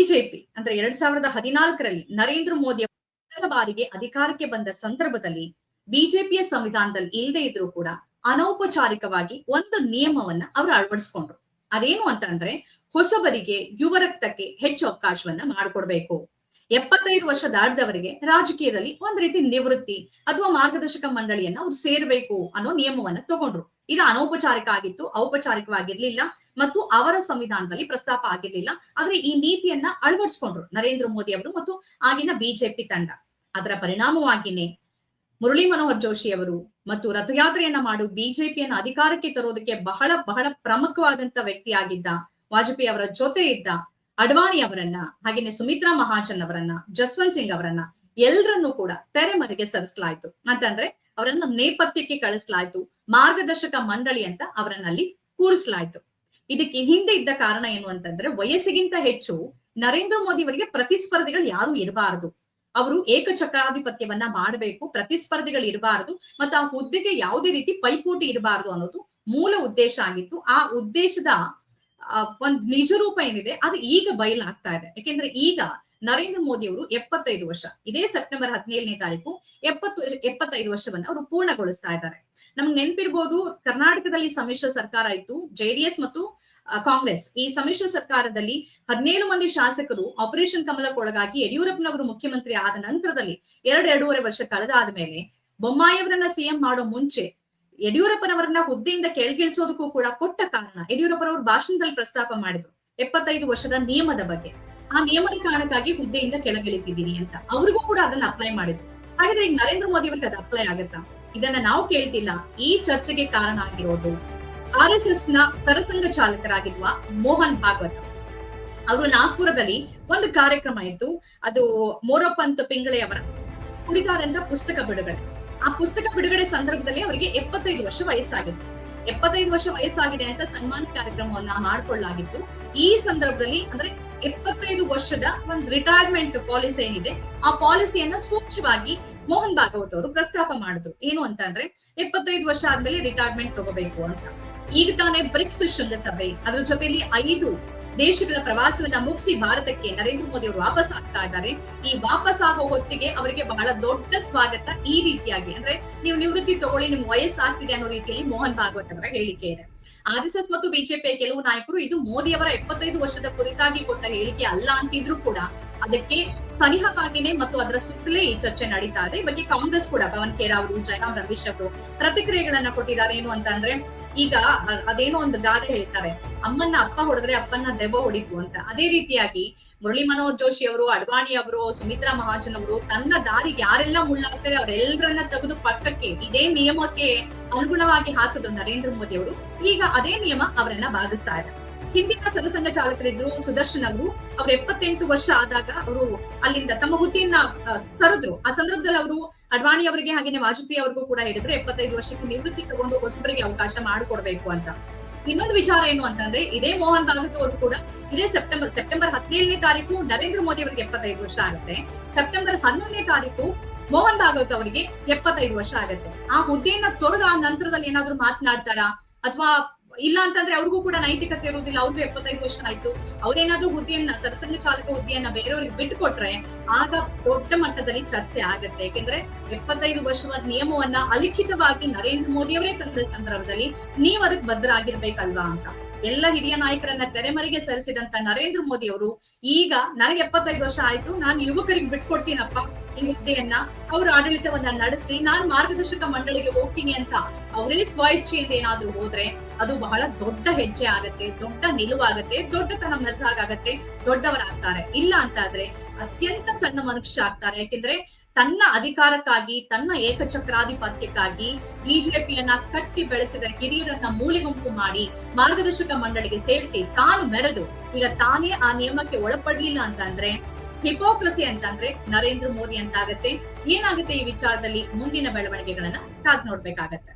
BJP ಅಂದ್ರೆ ಎರಡ್ ಸಾವಿರದ ಹದಿನಾಲ್ಕರಲ್ಲಿ ನರೇಂದ್ರ ಮೋದಿ ಮೊದಲ ಬಾರಿಗೆ ಅಧಿಕಾರಕ್ಕೆ ಬಂದ ಸಂದರ್ಭದಲ್ಲಿ ಬಿಜೆಪಿಯ ಸಂವಿಧಾನದಲ್ಲಿ ಇಲ್ಲದೆ ಇದ್ರೂ ಕೂಡ ಅನೌಪಚಾರಿಕವಾಗಿ ಒಂದು ನಿಯಮವನ್ನ ಅವರು ಅಳವಡಿಸ್ಕೊಂಡ್ರು. ಅದೇನು ಅಂತಂದ್ರೆ ಹೊಸಬರಿಗೆ ಯುವ ರಕ್ತಕ್ಕೆ ಹೆಚ್ಚು ಅವಕಾಶವನ್ನ ಮಾಡಿಕೊಡ್ಬೇಕು. ಎಪ್ಪತ್ತೈದು ವರ್ಷ ದಾಟಿದವರಿಗೆ ರಾಜಕೀಯದಲ್ಲಿ ಒಂದ್ ರೀತಿ ನಿವೃತ್ತಿ ಅಥವಾ ಮಾರ್ಗದರ್ಶಕ ಮಂಡಳಿಯನ್ನ ಅವ್ರು ಸೇರ್ಬೇಕು ಅನ್ನೋ ನಿಯಮವನ್ನ ತಗೊಂಡ್ರು. ಇದು ಅನೌಪಚಾರಿಕ ಆಗಿತ್ತು, ಔಪಚಾರಿಕವಾಗಿರ್ಲಿಲ್ಲ ಮತ್ತು ಅವರ ಸಂವಿಧಾನದಲ್ಲಿ ಪ್ರಸ್ತಾಪ ಆಗಿರ್ಲಿಲ್ಲ. ಆದ್ರೆ ಈ ನೀತಿಯನ್ನ ಅಳವಡಿಸ್ಕೊಂಡ್ರು ನರೇಂದ್ರ ಮೋದಿ ಅವರು ಮತ್ತು ಆಗಿನ ಬಿಜೆಪಿ ತಂಡ. ಅದರ ಪರಿಣಾಮವಾಗಿನೇ ಮುರಳಿ ಮನೋಹರ್ ಜೋಶಿ ಅವರು ಮತ್ತು ರಥಯಾತ್ರೆಯನ್ನ ಮಾಡು ಬಿಜೆಪಿಯನ್ನ ಅಧಿಕಾರಕ್ಕೆ ತರೋದಕ್ಕೆ ಬಹಳ ಬಹಳ ಪ್ರಮುಖವಾದಂತ ವ್ಯಕ್ತಿಯಾಗಿದ್ದ ವಾಜಪೇಯಿ ಅವರ ಜೊತೆ ಇದ್ದ ಅಡ್ವಾಣಿ ಅವರನ್ನ, ಹಾಗೇನೆ ಸುಮಿತ್ರಾ ಮಹಾಜನ್ ಅವರನ್ನ, ಜಸ್ವಂತ್ ಸಿಂಗ್ ಅವರನ್ನ ಎಲ್ಲರನ್ನೂ ಕೂಡ ತೆರೆಮರೆಗೆ ಸರಿಸಲಾಯ್ತು. ಅಂತಂದ್ರೆ ಅವರನ್ನ ನೇಪಥ್ಯಕ್ಕೆ ಕಳಿಸಲಾಯ್ತು. ಮಾರ್ಗದರ್ಶಕ ಮಂಡಳಿ ಅಂತ ಅವರನ್ನಲ್ಲಿ ಕೂರಿಸಲಾಯ್ತು. ಇದಕ್ಕೆ ಹಿಂದೆ ಇದ್ದ ಕಾರಣ ಏನು ಅಂತಂದ್ರೆ ವಯಸ್ಸಿಗಿಂತ ಹೆಚ್ಚು ನರೇಂದ್ರ ಮೋದಿ ಅವರಿಗೆ ಪ್ರತಿಸ್ಪರ್ಧಿಗಳು ಯಾರು ಇರಬಾರದು. ಅವರು ಏಕಚಕ್ರಾಧಿಪತ್ಯವನ್ನ ಮಾಡಬೇಕು, ಪ್ರತಿಸ್ಪರ್ಧಿಗಳು ಇರಬಾರದು, ಮತ್ತು ಆ ಹುದ್ದೆಗೆ ಯಾವುದೇ ರೀತಿ ಪೈಪೋಟಿ ಇರಬಾರದು ಅನ್ನೋದು ಮೂಲ ಉದ್ದೇಶ ಆಗಿತ್ತು. ಆ ಉದ್ದೇಶದ ಒಂದ್ ನಿಜ ರೂಪ ಏನಿದೆ, ಅದು ಈಗ ಬಯಲಾಗ್ತಾ ಇದೆ. ಯಾಕೆಂದ್ರೆ ಈಗ ನರೇಂದ್ರ ಮೋದಿ ಅವರು ಎಪ್ಪತ್ತೈದು ವರ್ಷ, ಇದೇ ಸೆಪ್ಟೆಂಬರ್ ಹದಿನೇಳನೇ ತಾರೀಕು ಎಪ್ಪತ್ತು, ಎಪ್ಪತ್ತೈದು ವರ್ಷವನ್ನ ಅವರು ಪೂರ್ಣಗೊಳಿಸ್ತಾ ಇದ್ದಾರೆ. ನಮ್ಗೆ ನೆನಪಿರ್ಬೋದು, ಕರ್ನಾಟಕದಲ್ಲಿ ಸಮ್ಮಿಶ್ರ ಸರ್ಕಾರ ಇತ್ತು ಜೆಡಿಎಸ್ ಮತ್ತು ಕಾಂಗ್ರೆಸ್. ಈ ಸಮ್ಮಿಶ್ರ ಸರ್ಕಾರದಲ್ಲಿ ಹದಿನೇಳು ಮಂದಿ ಶಾಸಕರು ಆಪರೇಷನ್ ಕಮಲಕ್ಕೊಳಗಾಗಿ ಯಡಿಯೂರಪ್ಪನವರು ಮುಖ್ಯಮಂತ್ರಿ ಆದ ನಂತರದಲ್ಲಿ ಎರಡು, ಎರಡೂವರೆ ವರ್ಷ ಕಳೆದಾದ ಮೇಲೆ ಬೊಮ್ಮಾಯಿಯವರನ್ನ ಸಿಎಂ ಮಾಡೋ ಮುಂಚೆ ಯಡಿಯೂರಪ್ಪನವರನ್ನ ಹುದ್ದೆಯಿಂದ ಕೆಳಗಿಳಿಸೋದಕ್ಕೂ ಕೂಡ ಕೊಟ್ಟ ಕಾರಣ ಯಡಿಯೂರಪ್ಪನವರು ಭಾಷಣದಲ್ಲಿ ಪ್ರಸ್ತಾಪ ಮಾಡಿದ್ರು ಎಪ್ಪತ್ತೈದು ವರ್ಷದ ನಿಯಮದ ಬಗ್ಗೆ. ಆ ನಿಯಮದ ಕಾರಣಕ್ಕಾಗಿ ಹುದ್ದೆಯಿಂದ ಕೆಳಗಿಳಿತಿದ್ದೀನಿ ಅಂತ ಅವ್ರಿಗೂ ಕೂಡ ಅದನ್ನ ಅಪ್ಲೈ ಮಾಡಿದ್ರು. ಹಾಗಾದ್ರೆ ಈಗ ನರೇಂದ್ರ ಮೋದಿ ಅವರಿಗೆ ಅದು ಅಪ್ಲೈ ಆಗುತ್ತಾ? ಇದನ್ನ ನಾವು ಕೇಳ್ತಿಲ್ಲ. ಈ ಚರ್ಚೆಗೆ ಕಾರಣ ಆಗಿರೋದು ಆರ್ ಎಸ್ ಎಸ್ನ ಸರಸಂಘ ಚಾಲಕರಾಗಿರುವ ಮೋಹನ್ ಭಾಗವತ್ ಅವರು. ನಾಗ್ಪುರದಲ್ಲಿ ಒಂದು ಕಾರ್ಯಕ್ರಮ ಇತ್ತು. ಅದು ಮೋರಪ್ಪಂತ ಪಿಂಗಳೆ ಅವರ ಪುಸ್ತಕ ಬಿಡುಗಡೆ. ಆ ಪುಸ್ತಕ ಬಿಡುಗಡೆ ಸಂದರ್ಭದಲ್ಲಿ ಅವರಿಗೆ ಎಪ್ಪತ್ತೈದು ವರ್ಷ ವಯಸ್ಸಾಗಿದೆ ಎಪ್ಪತ್ತೈದು ವರ್ಷ ವಯಸ್ಸಾಗಿದೆ ಅಂತ ಸನ್ಮಾನ ಕಾರ್ಯಕ್ರಮವನ್ನ ಮಾಡ್ಕೊಳ್ಳಲಾಗಿತ್ತು. ಈ ಸಂದರ್ಭದಲ್ಲಿ ಅಂದ್ರೆ ಎಪ್ಪತ್ತೈದು ವರ್ಷದ ಒಂದು ರಿಟೈರ್ಮೆಂಟ್ ಪಾಲಿಸಿ ಏನಿದೆ, ಆ ಪಾಲಿಸಿಯನ್ನ ಸೂಚ್ಯವಾಗಿ ಮೋಹನ್ ಭಾಗವತ್ ಅವರು ಪ್ರಸ್ತಾಪ ಮಾಡಿದ್ರು. ಏನು ಅಂತ ಅಂದ್ರೆ, ಎಪ್ಪತ್ತೈದು ವರ್ಷ ಆದ್ಮೇಲೆ ರಿಟೈರ್ಮೆಂಟ್ ತಗೋಬೇಕು ಅಂತ. ಈಗ ತಾನೇ ಬ್ರಿಕ್ಸ್ ಶೃಂಗಸಭೆ, ಅದ್ರ ಜೊತೆಯಲ್ಲಿ ಐದು ದೇಶಗಳ ಪ್ರವಾಸವನ್ನ ಮುಗಿಸಿ ಭಾರತಕ್ಕೆ ನರೇಂದ್ರ ಮೋದಿ ಅವರು ವಾಪಸ್ ಆಗ್ತಾ ಇದ್ದಾರೆ. ಈ ವಾಪಸ್ ಆಗೋ ಹೊತ್ತಿಗೆ ಅವರಿಗೆ ಬಹಳ ದೊಡ್ಡ ಸ್ವಾಗತ ಈ ರೀತಿಯಾಗಿ. ಅಂದ್ರೆ ನೀವು ನಿವೃತ್ತಿ ತಗೊಳ್ಳಿ ನಿಮ್ ವಯಸ್ಸಾಗ್ತಿದೆ ಅನ್ನೋ ರೀತಿಯಲ್ಲಿ ಮೋಹನ್ ಭಾಗವತ್ ಅವರ ಹೇಳಿಕೆ ಇದೆ. ಆರ್ ಎಸ್ ಎಸ್ ಮತ್ತು ಬಿಜೆಪಿ ಕೆಲವು ನಾಯಕರು ಇದು ಮೋದಿ ಅವರ ಎಪ್ಪತ್ತೈದು ವರ್ಷದ ಕುರಿತಾಗಿ ಕೊಟ್ಟ ಹೇಳಿಕೆ ಅಲ್ಲ ಅಂತಿದ್ರು ಕೂಡ ಅದಕ್ಕೆ ಸನಿಹವಾಗಿನೇ ಮತ್ತು ಅದರ ಸುತ್ತಲೇ ಈ ಚರ್ಚೆ ನಡೀತಾ ಇದೆ. ಬಗ್ಗೆ ಕಾಂಗ್ರೆಸ್ ಕೂಡ, ಪವನ್ ಖೇರಾ ಅವರು, ಜಯರಾಮ್ ರಮೇಶ್ ಅವರು ಪ್ರತಿಕ್ರಿಯೆಗಳನ್ನ ಕೊಟ್ಟಿದ್ದಾರೆ ಏನು ಅಂತ ಅಂದ್ರೆ ಈಗ ಅದೇನೋ ಒಂದು ಗಾದೆ ಹೇಳ್ತಾರೆ, ಅಮ್ಮನ್ನ ಅಪ್ಪ ಹೊಡೆದ್ರೆ ಅಪ್ಪನ್ನ ದೆವ್ವ ಹೊಡಿತು ಅಂತ. ಅದೇ ರೀತಿಯಾಗಿ ಮುರಳಿ ಮನೋಹರ್ ಜೋಶಿ ಅವರು, ಅಡ್ವಾಣಿ ಅವರು, ಸುಮಿತ್ರಾ ಮಹಾಜನ್ ಅವರು ತನ್ನ ದಾರಿಗೆ ಯಾರೆಲ್ಲ ಮುಳ್ಳಾಗ್ತಾರೆ ಅವರೆಲ್ಲರನ್ನ ತೆಗೆದು ಪಟ್ಟಕ್ಕೆ ಇದೇ ನಿಯಮಕ್ಕೆ ಅನುಗುಣವಾಗಿ ಹಾಕಿದ್ರು ನರೇಂದ್ರ ಮೋದಿ ಅವರು. ಈಗ ಅದೇ ನಿಯಮ ಅವರನ್ನ ಬಾಧಿಸ್ತಾ ಇದೆ ಹಿಂದಿನ ಸರಸಂಘ ಚಾಲಕರಿದ್ರು ಸುದರ್ಶನ್ ಅವರು. ಅವ್ರ ಎಪ್ಪತ್ತೆಂಟು ವರ್ಷ ಆದಾಗ ಅವರು ಅಲ್ಲಿಂದ ತಮ್ಮ ಹುದ್ದೆಯನ್ನ ಸರಿದ್ರು. ಆ ಸಂದರ್ಭದಲ್ಲಿ ಅವರು ಅಡ್ವಾಣಿ ಅವರಿಗೆ ಹಾಗೇನೆ ವಾಜಪೇಯಿ ಅವ್ರಿಗೂ ಕೂಡ ಹೇಳಿದ್ರೆ ಎಪ್ಪತ್ತೈದು ವರ್ಷಕ್ಕೆ ನಿವೃತ್ತಿ ತಗೊಂಡು ಹೊಸಬರಿಗೆ ಅವಕಾಶ ಮಾಡಿಕೊಡ್ಬೇಕು ಅಂತ. ಇನ್ನೊಂದು ವಿಚಾರ ಏನು ಅಂತಂದ್ರೆ, ಇದೇ ಮೋಹನ್ ಭಾಗವತ್ ಅವರು ಕೂಡ ಇದೇ ಸೆಪ್ಟೆಂಬರ್ ಸೆಪ್ಟೆಂಬರ್ ಹದಿನೇಳನೇ ತಾರೀಕು ನರೇಂದ್ರ ಮೋದಿ ಅವರಿಗೆ ಎಪ್ಪತ್ತೈದು ವರ್ಷ ಆಗುತ್ತೆ. ಸೆಪ್ಟೆಂಬರ್ ಹನ್ನೊಂದನೇ ತಾರೀಕು ಮೋಹನ್ ಭಾಗವತ್ ಅವರಿಗೆ ಎಪ್ಪತ್ತೈದು ವರ್ಷ ಆಗುತ್ತೆ. ಆ ಹುದ್ದೆಯನ್ನ ತೊರೆದ ಆ ನಂತರದಲ್ಲಿ ಏನಾದ್ರು ಮಾತನಾಡ್ತಾರಾ? ಅಥವಾ ಇಲ್ಲ ಅಂತಂದ್ರೆ ಅವ್ರಿಗೂ ಕೂಡ ನೈತಿಕತೆ ಇರುವುದಿಲ್ಲ, ಅವ್ರಿಗೂ ಎಪ್ಪತ್ತೈದು ವರ್ಷ ಆಯ್ತು. ಅವ್ರೇನಾದ್ರೂ ಹುದ್ದೆಯನ್ನ, ಸರಸಂಘ ಚಾಲಕ ಹುದ್ದೆಯನ್ನ ಬೇರೆಯವ್ರಿಗೆ ಬಿಟ್ಟುಕೊಟ್ರೆ ಆಗ ದೊಡ್ಡ ಮಟ್ಟದಲ್ಲಿ ಚರ್ಚೆ ಆಗತ್ತೆ. ಯಾಕೆಂದ್ರೆ ಎಪ್ಪತ್ತೈದು ವರ್ಷವಾದ ನಿಯಮವನ್ನ ಅಲಿಖಿತವಾಗಿ ನರೇಂದ್ರ ಮೋದಿ ಅವರೇ ತಂದ ಸಂದರ್ಭದಲ್ಲಿ ನೀವ್ ಅದಕ್ಕೆ ಬದ್ಧರಾಗಿರ್ಬೇಕಲ್ವಾ ಅಂತ. ಎಲ್ಲ ಹಿರಿಯ ನಾಯಕರನ್ನ ತೆರೆಮರೆಗೆ ಸರಿಸಿದಂತ ನರೇಂದ್ರ ಮೋದಿ ಅವರು, ಈಗ ನನಗೆ ಎಪ್ಪತ್ತೈದು ವರ್ಷ ಆಯ್ತು, ನಾನು ಯುವಕರಿಗೆ ಬಿಟ್ಕೊಡ್ತೀನಪ್ಪ ಈ ಹುದ್ದೆಯನ್ನ, ಅವ್ರ ಆಡಳಿತವನ್ನ ನಡೆಸಿ, ನಾನು ಮಾರ್ಗದರ್ಶಕ ಮಂಡಳಿಗೆ ಹೋಗ್ತೀನಿ ಅಂತ ಅವರೇ ಸ್ವಇಚ್ಛೆಯಿಂದ ಏನಾದ್ರೂ ಹೋದ್ರೆ ಅದು ಬಹಳ ದೊಡ್ಡ ಹೆಜ್ಜೆ ಆಗತ್ತೆ, ದೊಡ್ಡ ನಿಲುವಾಗತ್ತೆ, ದೊಡ್ಡತನ ಮರೆದಾಗತ್ತೆ ದೊಡ್ಡವರಾಗ್ತಾರೆ. ಇಲ್ಲ ಅಂತಾದ್ರೆ ಅತ್ಯಂತ ಸಣ್ಣ ಮನುಷ್ಯ ಆಗ್ತಾರೆ. ಯಾಕೆಂದ್ರೆ ತನ್ನ ಅಧಿಕಾರಕ್ಕಾಗಿ, ತನ್ನ ಏಕಚಕ್ರಾಧಿಪತ್ಯಕ್ಕಾಗಿ ಬಿಜೆಪಿಯನ್ನ ಕಟ್ಟಿ ಬೆಳೆಸಿದ ಹಿರಿಯರನ್ನ ಮೂಲೆಗುಂಪು ಮಾಡಿ ಮಾರ್ಗದರ್ಶಕ ಮಂಡಳಿಗೆ ಸೇರಿಸಿ ತಾನು ಮೆರೆದು, ಈಗ ತಾನೇ ಆ ನಿಯಮಕ್ಕೆ ಒಳಪಡ್ಲಿಲ್ಲ ಅಂತಂದ್ರೆ ಹಿಪೋಕ್ರಸಿ ಅಂತಂದ್ರೆ ನರೇಂದ್ರ ಮೋದಿ ಅಂತಾಗತ್ತೆ ಏನಾಗುತ್ತೆ ಈ ವಿಚಾರದಲ್ಲಿ ಮುಂದಿನ ಬೆಳವಣಿಗೆಗಳನ್ನ ಕಾದ್ ನೋಡ್ಬೇಕಾಗತ್ತೆ.